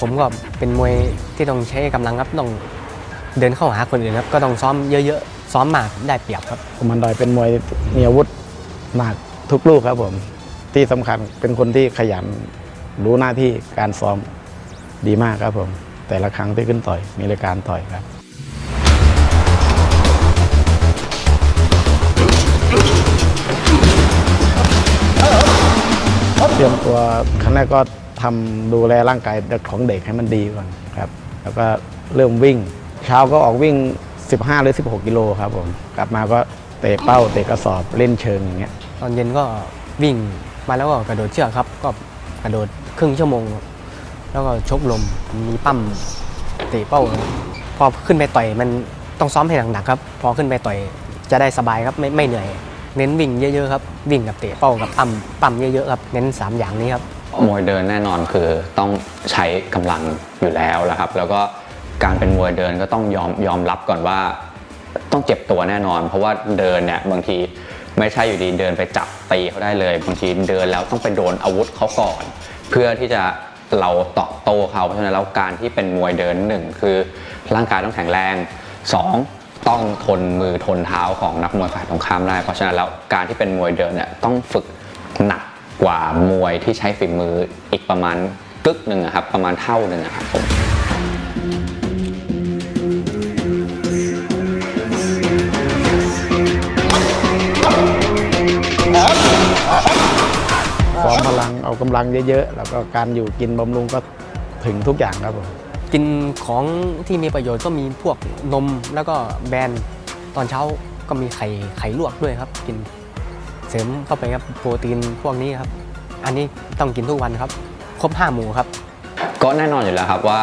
ผมก็เป็นมวยที่ต้องใช้กำลังครับต้องเดินเข้าหาคนอื่นครับก็ต้องซ้อมเยอะๆซ้อมมากได้เปรียบครับกุมันดอยเป็นมวยมีอาวุธหนักทุกลูกครับผมที่สำคัญเป็นคนที่ขยันรู้หน้าที่การซ้อมดีมากครับผม แต่ละครั้งที่ขึ้นต่อยมีรายการต่อยครับเตรียมตัวครั้งแรกก็ ทำดูแลร่างกายของเด็กให้มันดีก่อนครับ แล้วก็เริ่มวิ่ง เช้าก็ออกวิ่ง 15 หรือ 16 กิโลครับผมกลับมาก็เตะเป้าเตะกระสอบเล่นเชิงอย่างเงี้ยตอนเย็นก็วิ่งมาแล้วก็กระโดดเชือกครับ ก็กระโดดครึ่งชั่วโมง แล้วก็ชกลมมีปั้มเตะเป้า พอขึ้นไปต่อยมันต้องซ้อมให้หนักๆครับ พอขึ้นไปต่อยจะได้สบายครับไม่ไม่เหนื่อย เน้นวิ่งเยอะๆครับ วิ่งกับเตะเป้ากับปั้มปั้มเยอะๆครับ เน้นสามอย่างนี้ครับ มวยเดินแน่นอนคือต้องใช้กำลังอยู่แล้วนะครับ แล้วก็การเป็นมวยเดินก็ต้องยอมยอมรับก่อนว่า ต้องเจ็บตัวแน่นอน เพราะว่าเดินเนี่ยบางทีไม่ใช่อยู่ดีเดินไปจับตีเขาได้เลยบางทีเดินแล้วต้องไปโดนอาวุธเขาก่อน เพื่อที่จะเราตอบโต้เขาเพราะฉะนั้นแล้วการที่เป็นมวยเดินหนึ่งคือร่างกายต้องแข็งแรงสองต้องทนมือทนเท้าของนักมวยฝ่ายตรงข้ามได้เพราะฉะนั้นแล้วการที่เป็นมวยเดินเนี่ยต้องฝึกหนัก กว่ามวยที่ใช้ฝีมืออีกประมาณกึกหนึ่งอะครับประมาณเท่าหนึ่งอะครับผมซ้อมพลังเอากำลังเยอะๆ แล้วก็การอยู่กินบำรุงก็ถึงทุกอย่างครับผมกินของที่มีประโยชน์ก็มีพวกนมแล้วก็แบรนด์ตอนเช้าก็มีไข่ไข่ลวกด้วยครับ กิน เสริมเข้าไปครับโปรตีนพวกนี้ครับ อันนี้ต้องกินทุกวันครับ ครบห้าหมู่ครับ ก็แน่นอนอยู่แล้วครับว่า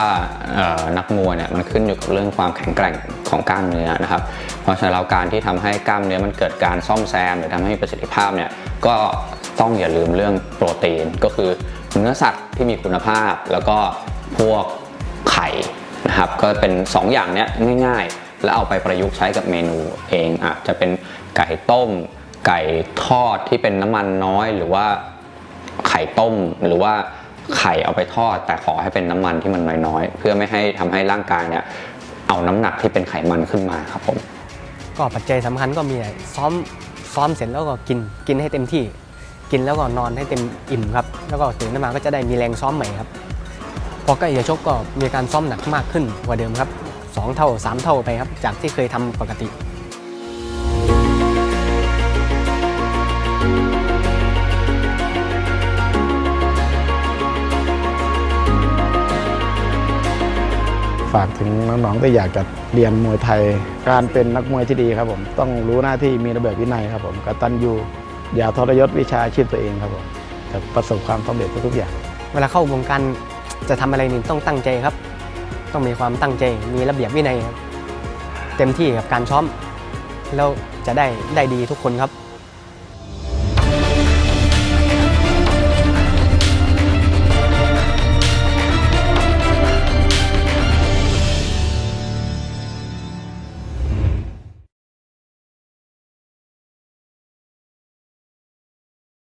นักมวยเนี่ยมันขึ้นอยู่กับเรื่องความแข็งแกร่งของกล้ามเนื้อนะครับ เพราะฉะนั้นแล้วการที่ทำให้กล้ามเนื้อมันเกิดการซ่อมแซมหรือทำให้มีประสิทธิภาพเนี่ยก็ต้องอย่าลืมเรื่องโปรตีนก็คือเนื้อสัตว์ที่มีคุณภาพ แล้วก็พวกไข่นะครับก็เป็น 2 อย่างเนี้ยง่าย ๆ แล้วเอาไปประยุกต์ใช้กับเมนูเองอาจจะเป็นไก่ต้ม ไก่ทอดที่เป็นน้ำมันน้อยหรือว่าไข่ต้มหรือว่าไข่เอาไปทอด แต่ขอให้เป็นน้ำมันที่มันน้อยๆ เพื่อไม่ให้ทำให้ร่างกายเนี่ยเอาน้ำหนักที่เป็นไขมันขึ้นมาครับผม ก็ปัจจัยสำคัญก็มีอะไรซ้อมซ้อมเสร็จแล้วก็กินกินให้เต็มที่ กินแล้วก็นอนให้เต็มอิ่มครับ แล้วก็ตื่นขึ้นมาก็จะได้มีแรงซ้อมใหม่ครับพอใกล้จะชกก็มีการซ้อมหนักมากขึ้นกว่าเดิมครับสองเท่าสามเท่าไปครับ จากที่เคยทำปกติ ฝากถึงน้องๆที่อยากจะเรียนมวยไทย การเป็นนักมวยที่ดีครับผม ต้องรู้หน้าที่มีระเบียบวินัยครับผมกตัญญูอย่าทรยศวิชาชีพตัวเองครับผมจะประสบความสำเร็จทุกๆอย่าง เวลาเข้าวงการจะทำอะไรนี่ต้องตั้งใจครับ ต้องมีความตั้งใจมีระเบียบวินัยครับ เต็มที่กับการซ้อม แล้วจะได้ได้ดีทุกคนครับ